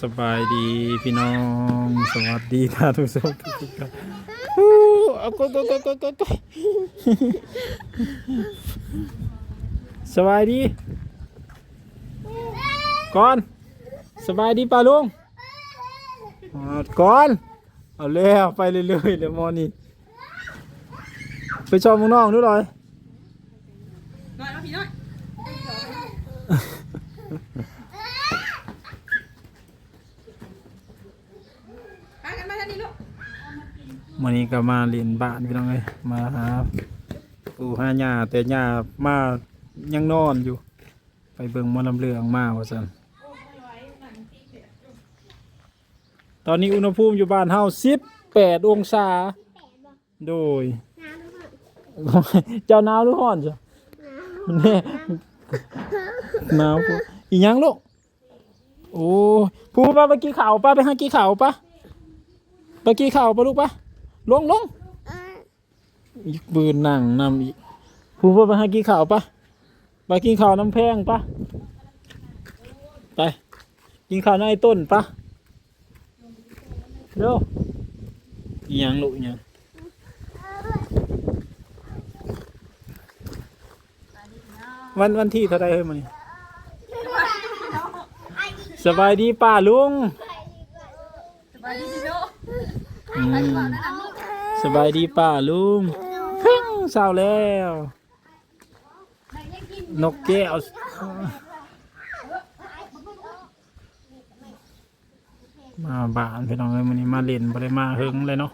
สบายดีพี่น้อง สวัสดีท่านผู้ชมทุกท่านฮู้เอากดกดกดกดกดกดสบายดี ก่อน สบายดีป่าลุงก่อน เอาแล้วไปเรื่อยๆเดี๋ยวมอนี่ ไปชมมึงน้องดูหน่อย น้อยเอาพี่น้อยพากั นมาทางนี้ลูกวันนี้ก็มาเรียนบ้านพี่น้องเลยมาหาปู่หาย่าแต่ย่ามายังนอนอยู่ ไปเบิ่งหมอลำเรืองมาว่าสันตอนนี้อุณหภูมิอยู่บ้านเฮาสิบแปดองศาโดย เจ้าหนาวหรือร้อนจ้ะแน่หนาวปุ๊อีหยังลูกโอ้ผู้ป้าไปกี่ข่าวป้าไปหากี่ข่าวป้า ไปกี่ข่าวป้าลูกป้าลงลงอีกปืนนั่งนำอีกผู้ป้าไปหากี่ข่าวป้าไปกินข้าวน้ำแพงป้าไป กินข้าวในต้นป้าเร็วอีหยังลูกอีหยังวันวันที่เท่าไรเฮ้ยมันสบายดีป้าลุง สบายดีพี่ลูก อืม สบายดีป้าลุงเพิ่งเศร้าแล้ว นกแก้วมาบ้านพี่น้องเลยมันนี้มาเล่นบ่ได้มาเฮงเลยเนาะ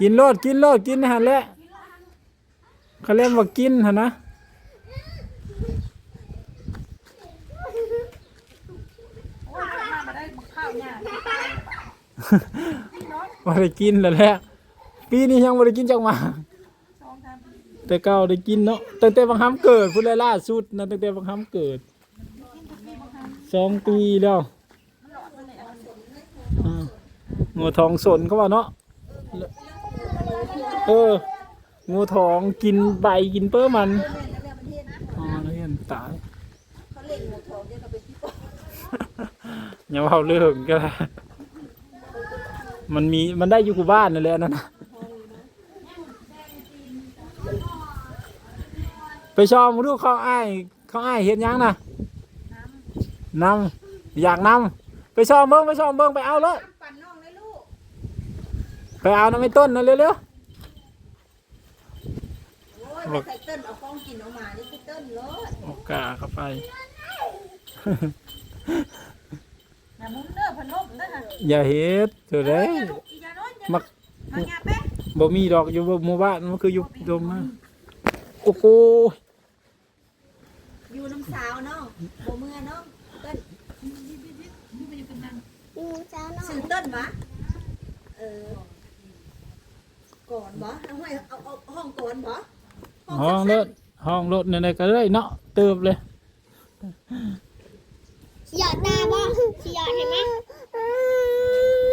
กินโลดกินโลดกินหันแหละเขาเล่นว่ากินหันนะ โอ้ยมามาได้บักข้าวเนี่ย บ่ได้กินแล้วแหละปีนี้ยังบ่ได้กินจังหวะสองสาแต่เก่าได้กินเนาะตั้งแต่บางคำเกิดพุ่นลยล่าสุดนะตั้งแต่บางคำเกิดสองปีแล้วงูทองสนก็ว่าเนาะเอองูทองกินใบกินเปื้มันอ๋อแล้วยันตายอย่าเอาเรื่องก็ได้ มันมีมันได้อยู่กูบ้านนั่นแหละนั่นนะไปชมดูเขาอ้ายเขาอ้ายเห็นยังนะนำอยากนำไปชมเบิ้งไปชมเบิ้งไปเอาเลยปั่นน้องเลยลูกไปเอาน้ำไม่ต้นนั่นเร็วโอ้ยไปใส่เติ้ลเอาของกินออกมานี่คือเติ้ลรถๆโอกาเข้าไป อย่ามุ้งเด้อพนมเด้อค่ะอย่าเฮ็ดเถอะเด้อย่าลูกอย่าน้อยอย่ามักมาหยาแป๊ะบ่มีดอกอยู่บ่หมู่บ้านมันคืออยู่ดมมาโอ้โหอยู่น้ำสาวเนาะบ่เมื่อเนาะเติ้ลงูเจ้าน้องสื่อเติ้ลวะเออก่อนบ่เอาไว้เอาเอาห้องก่อนบ่ห้องรถห้องรถนั่นๆก็เลยเนาะเติบเลย หยอดตาบ่หยอดเห็นไหม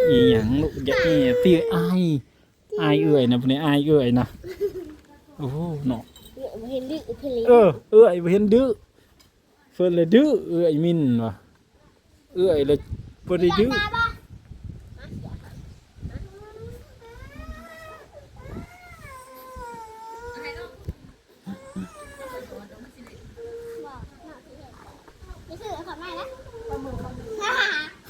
อีหยังลูกอย่าแอบตีอายอายเอื่อยนะพวกนี้อายเอื่อยนะโอ้โหเนาะเหลือเห็นดื้อเพลีเออเอื้อยบ่เห็นดื้อเพิ่นเลยดื้อเอื้อยมินว่ะเอื้อยเลยบ่ได้ดื้อ ตาบ่ไม่ซื้อขอไม่นะฮ่าฮ่าโย่เท่าไทยเลยมาบ่นั่นนั่นนั่นนั่นนั่นนั่นนั่น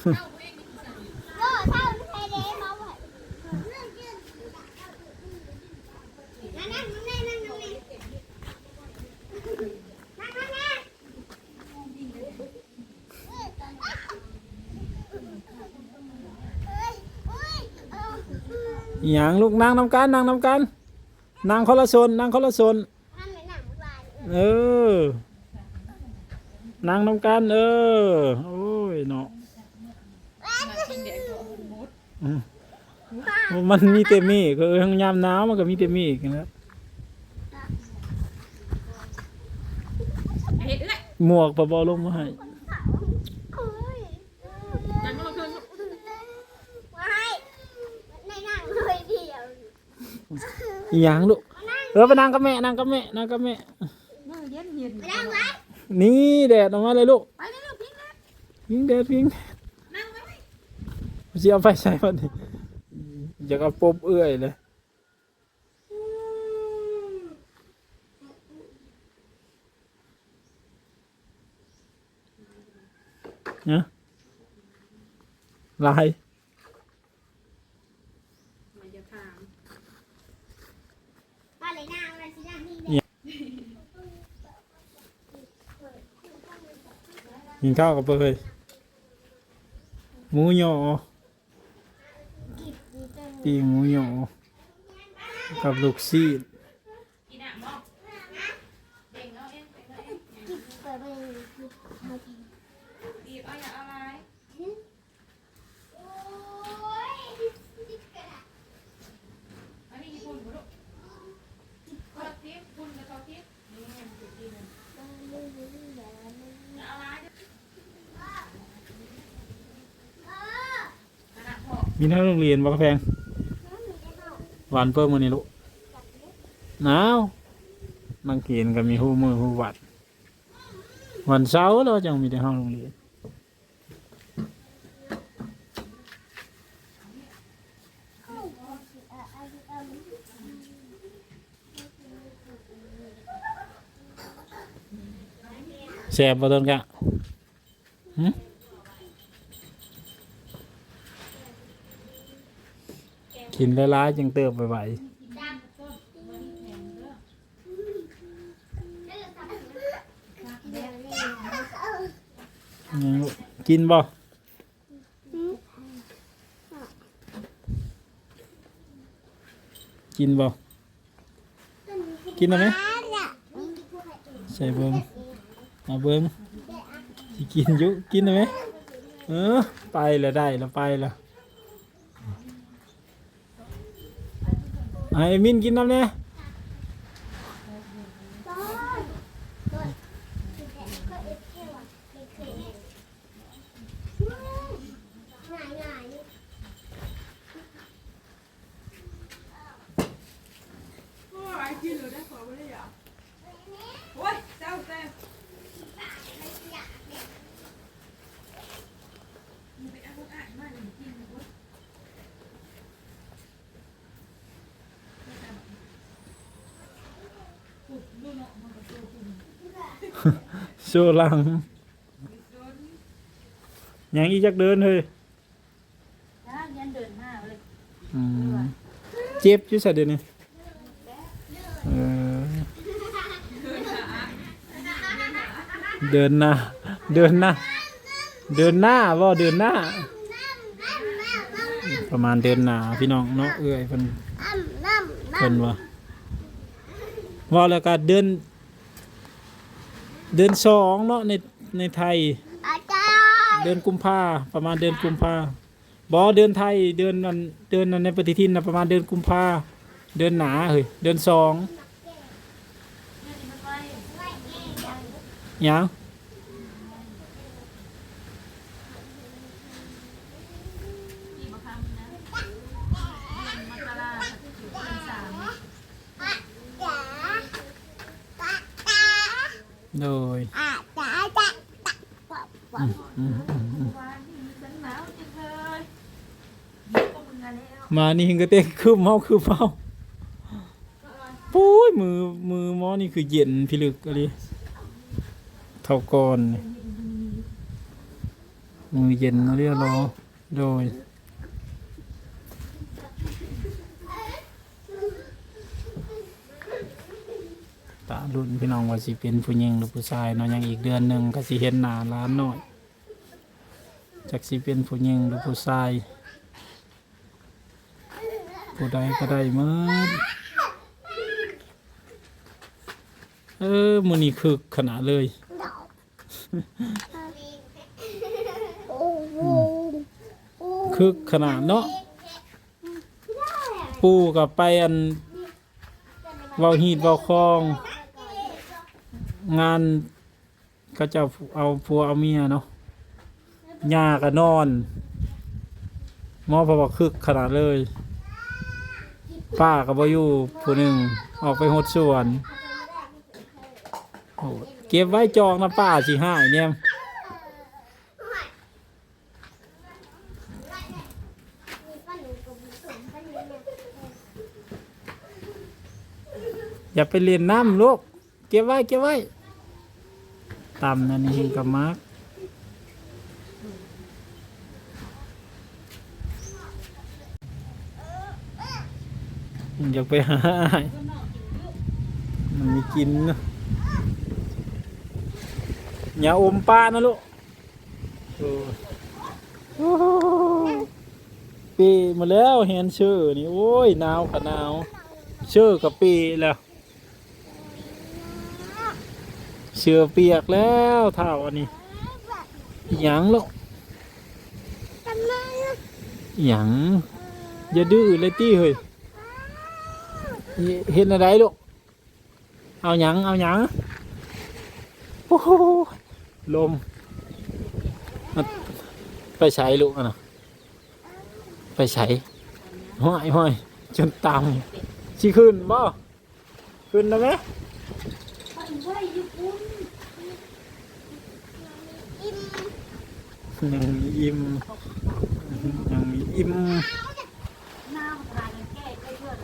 อย่างลูกนั่งนำกันนั่งนำกันนั่งคนละโซนนั่งคนละโซนเออนั่งนำกันเออ โอ้ยเนาะอืม มันมีแต่เมฆคือทั้งยามหนาวมันก็มีแต่เมฆนะเฮ็ดเอ้ยหมวกปะบอลงมาให้โอ้ยนั่งลงเพิ่นไม่ในหนังเลยเดียวอหย่างลูกเออไปนั่งกับแม่นั่งกับแม่นั่งกับแม่นั่งเย็นเย็นไปนั่งไว้นี่แดดออกมาเลยลูกไปเลยลูกพิงนะพิงแดดพิงนั่งไว้เสียไฟใส่มันนี่ อยากเอาปบเอื้อยเลยนะลายมันจะถามป้าเลยนั่งเลยสินั่งนี่เลยกินข้าวกับเปยหมูหยอกิบดีจัง ปีหมูหยอกับลูกซีดกินอะบอกเด็กเอาเองเด็กเอาเองกิบเปิดไปเลยกิบเอากินบีบเอาอย่าเอาอะไรโอ้ยอันนี้ญี่ปุ่นบุรุษคนละทิพย์คุณกับเขาทิพย์นี่มันติดดีเลยอย่าเอาอะไรขนาดพอมีทั้งโรงเรียนบ่กแพง วานเพิ่มมือนี่ลูกหนาวนังเขีนก็มีหูมือหูวัด วันเสาร์เราจังมีแต่ห้องโรงเรียนแซ่บบ่ต้นกะหึ กินหลายๆจังเติบไหวๆยังลูกกินบ่กินบ่กินได้ไหมใส่เบิ้งเอาเบิ้งกินยุกินได้ไหมเออไปแล้วได้แล้วไปแล้ว ไอ้มินกินน้ำเนี่ย โอ้ยกินหรือได้ขอไม่ได้เหรอโอ้ยเจ้าเจ้าไปเอาพวกอ่านมาหนึ่งกินโอ้ย โซลังยังอีกจักเดินเฮ้ยจ้ายันเดินมาเลยอืมเจ็บอยู่ใส่เดี๋ยวนี้เออเดินหน้าเดินหน้าเดินหน้าว่าเดินหน้า ประมาณเดินหน้าพี่น้องเนาะเอ้ยเพิ่นเพิ่นว่าว่าแล้วก็เดิน เดือนสองเนาะในในไทย อาจารย์เดือนกุมภาประมาณเดือนกุมภาบอเดือนไทยเดือนนั้นเดือนนั้นในปฏิทินนะประมาณเดือนกุมภาเดือนหนาเฮ้ยเดือนสองหยัง ปีมะขามนะมะกะลาอยู่เป็นสาม โดยอาจารย์จ้ะอืมานนี่ฉันหนาวจังเลยเดี๋ยวก็มึงกันแล้วมานี่หิงกระเตงคือเมาคือเมาปุ้ยมือมือหมอนี่คือเย็นพิลึกอะไรเท่าก่อนนี่มือเย็นเรียกรอโดย ตารุ่นพี่น้องว่าสิเป็นผู้หญิงหรือผู้ชายเนาะยังอีกเดือนหนึ่งก็สิเห็นหน้าร้านหน่อยจักสิเป็นผู้หญิงหรือผู้ชาย ผู้ใดก็ได้หมดเออมือนี้คึกขนาดเลยคึกขนาดเนาะปูกับไปอันเว้าฮีดเว้าคลอง งานก็จะเอาผัวเอาเมียเนาะยาก็นอนหมอพราะว่าคึกขนาดเลย ป้าก็บ่อยู่ผู้หนึ่งออกไปหดสวนโอ้เก็บไว้จองนะป้าสิห้าเนี่ยอย่าไปเรียนน้ำลูก เก็บไว้ เก็บไว้ ตำนั่นนี่กับมากอยากไปหา มันมีกินนะอย่าอมปลานะลูกปีมาแล้วเห็นชื่อนี่ โอ้ยหนาวขะหนาว ชื่อกับปีแล้ว เชือเปียกแล้วเท่าอันนี้หยังลูกอิหยังอย่าดื้อเลยตี้เฮ้ยเห็นอะไรลูกเอาหยังเอาหยังโอ้โหลมไปใช้ลูกอะนะไปใช้ห้อยห้อยจนตำชิขึ้นบ่ขึ้นแล้วไหม ยังมีอิ่มยังมีอิ่มหน้าทานแก้ใกล้เพื่อน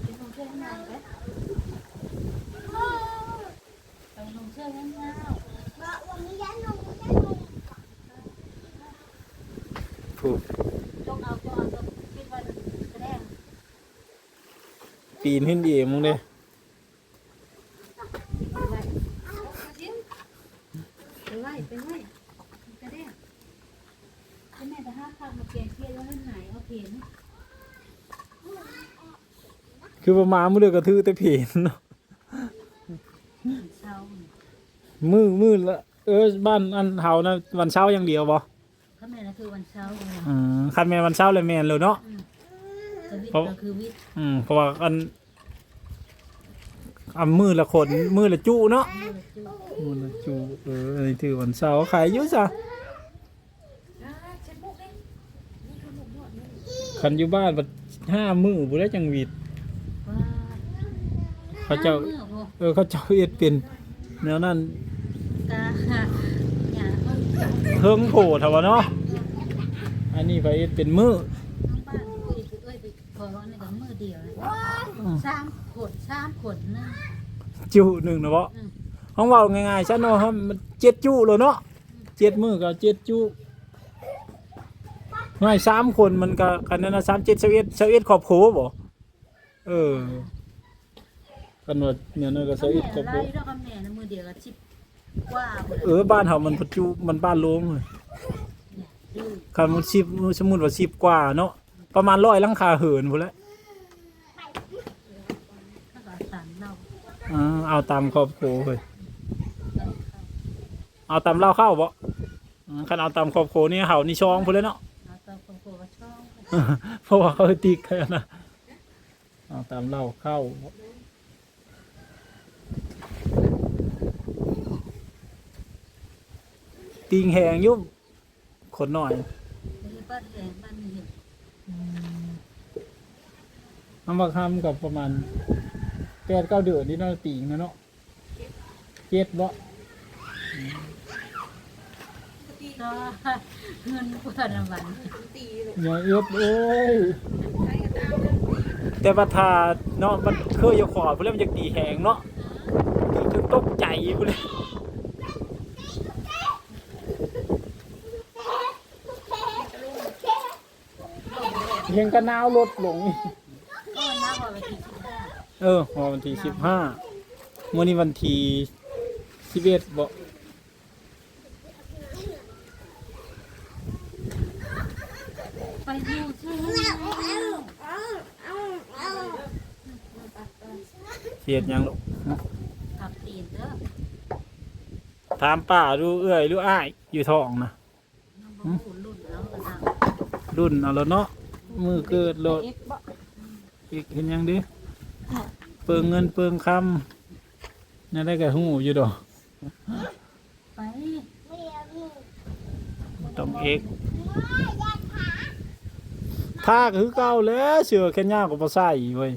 ไปลงเชื่ยลงเชื่อให้นาย ผูก จงเอาจงเอาจงคิดว่าแสดง ปีนขึ้นดีมึงเด้ ไปไล่ไปไล่กระแดงเป็นแม่แต่ห้าพักมาเกลียนเครียดแล้วให้หายเอาเพียนคือประมาณมือเดือกระทือแต่เพนเนาะเช้ามือมือละเออบ้านอันเฮานะวันเช้าอย่างเดียวบ่ข้าแม่นะคือวันเช้าเลยอืมคันแม่นวันเช้าเลยแม่นเลยเนาะสวิตเพราะก็คือวิทย์อืมเพราะว่าอัน อันมือละคนมือละจุเนาะมือละจุเอออันนี้ถือวันเสาร์ขายอยุ่จ้ะคันอยู่บ้านบัดห้ามือบุได้จังหวีดว่าเขาเจ้าเออเขาเจ้าเอ็ดเป็นแนวนั้นกาอย่าเอาเฮิงโผล่เถอะวะเนาะอันนี้เขาเอ็ดเป็นมือน้องบ้าน คุยคือเอ้ยไปขอร้อนในกับมือเดียวเลยสามขวดสามขวดนะจุหนึ่งนะบ่อืมห้องเว่าง่ายๆซะเนาะครับมันเจ็ดจุเลยเนาะเจ็ดมือก็เจ็ดจุไม่สามคนมันก็กันนั้นนะสามเจ็ดสิบเอ็ดสิบเอ็ดขอบโคบ่เออกันว่าเนี่ยนะก็สิบแม่เอ็ดขอบโคไล่แล้วก็แม่นะมือเดียวก็ชิบกว่าหมดเออบ้านเฮามันปัจจุมันบ้านโล่งเลยคันมันสิบสมมุติว่าสิบกว่าเนาะประมาณร้อยหลังคาเหินพุ่นแหละ ถ้าก็สามเรา อ่าเอาตามครอบครัวเลยเอาตามเล่าเข้าบ่อืมคันเอาตามครอบครัวนี่เฮานี่ช่องพุ่นเลยเนาะ เอาตัวคนโคก็ชอบเพราะว่าเขาติ๊กแค่นะเอาตามเล่าเข้าติงแหงอยุบคนหน่อยที่บ้านแรงบ้านนี้น้ำมาคำกับประมาณ แปดเก้าเดือนนี่น่าจะติงนะเนาะเจ็ดบ่ก็เงินเพื่อนรางวัลอย่าเอ็ดเอ้ยแต่ประธานเนาะมันเคยอยู่ขอดเพื่อนมันจะตีแหงเนาะถึงตกใจพุ่นเลยเพียงกระนาวลดลงก็นับว่าไปที่สิบห้า เออวันที่สิบห้ามื่อนี้วันที่สิบเอ็ดบ่ไปดูใช่ไหมเสียดยังลูกขับตีนเด้อถามป้าดูเอื้อยดูอ้าย อยู่ท้องนะรุ่นแล้วกระดังรุ่นเอาแล้วเนาะมือเกิดโลดอีกเห็นยังดิ เปิงเงินเปิงคำนั่นได้แก่บหูอยู่ดอกต้องเอกท่าคือเก่าแล้วเสือแค่ย่ากับภาษาอีเว้ย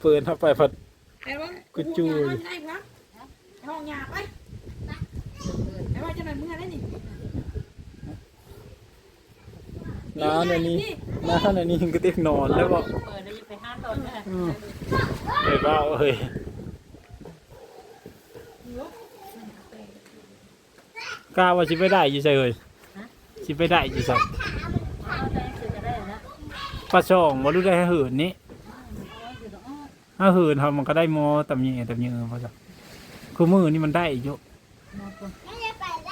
เปิดเข้าไปผัดกระจุยห้องยาไป จะไปเมื่อได้นี่น้าในนี้น้าในนี้ก็เต็กนอนแล้วบอกเปิดแล้วจะไปห้าตอนเนี่ยอืมเอ้ยบ้าเอ้ยกล้าว่าสิไปได้อยู่ใช่เอ้ยสิไปได้อยู่ใช่เอาใจสื่อจะได้แล้วปลาช่องบ่รู้ได้ให้หืนนี้เอาสื่อต้องอ้อถ้าหืนทำมันก็ได้มอตำเยตำเยพอจ้ะคือมือนี่มันได้อีกเยอะ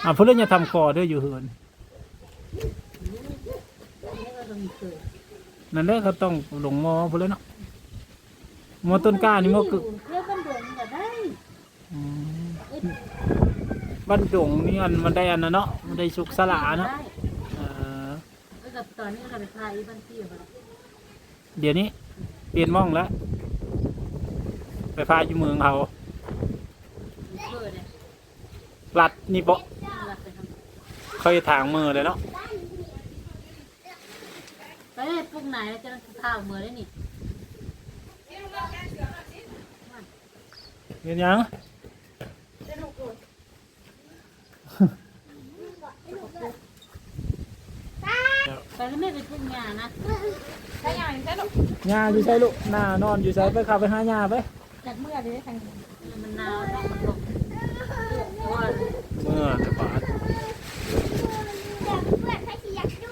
อะเพื่อนจะทำคอด้วยอยู่เกิดนั่นแหละเขาต้องหลงมอเพื่อนเนาะมอต้นกล้านี่มอคือเพื่อบันดงก็ได้อืมบ้านดงนี่อันมันได้อันนั้นเนาะมันได้สุกสลาเนาะเออแล้วกับตอนนี้เราไปพาอีบันตี้มาแล้วเดี๋ยวนี้ เปลี่ยนหม่องแล้วไปพาอยู่เมืองเขาเปิดเนี่ยลัดนี่บ่หลับไป เขาจะทางมือเลยเนาะไปเลยปลุกไหนแล้วจะข้าวมือได้นี่เห็นยังไปแล้วไม่ไปปลุกงานนะใช่ยังใช่หรอกหญ้าอยู่ใช่ลูกหน้านอนอยู่ใช่ไปเขับไปหาหญ้าไปจากเมื่อเด้ทางมันหนาวต้องมันตกว่าเมื่อแต่ปาดเดี๋ยวเพื่อนให้ที่อยากดู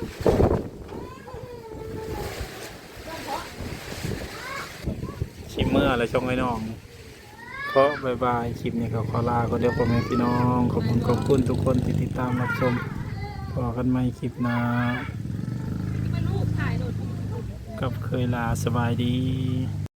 ชิม เมื่อแล้วชงไอ้น้องขอบายบายคลิปนี้ก็ขอลาก็เดียวพ่อแม่พี่น้องขอบคุณขอบคุณทุกคนที่ติดตามรับชมพอกันใหม่คลิปหน้ากับเคยลาสบายดี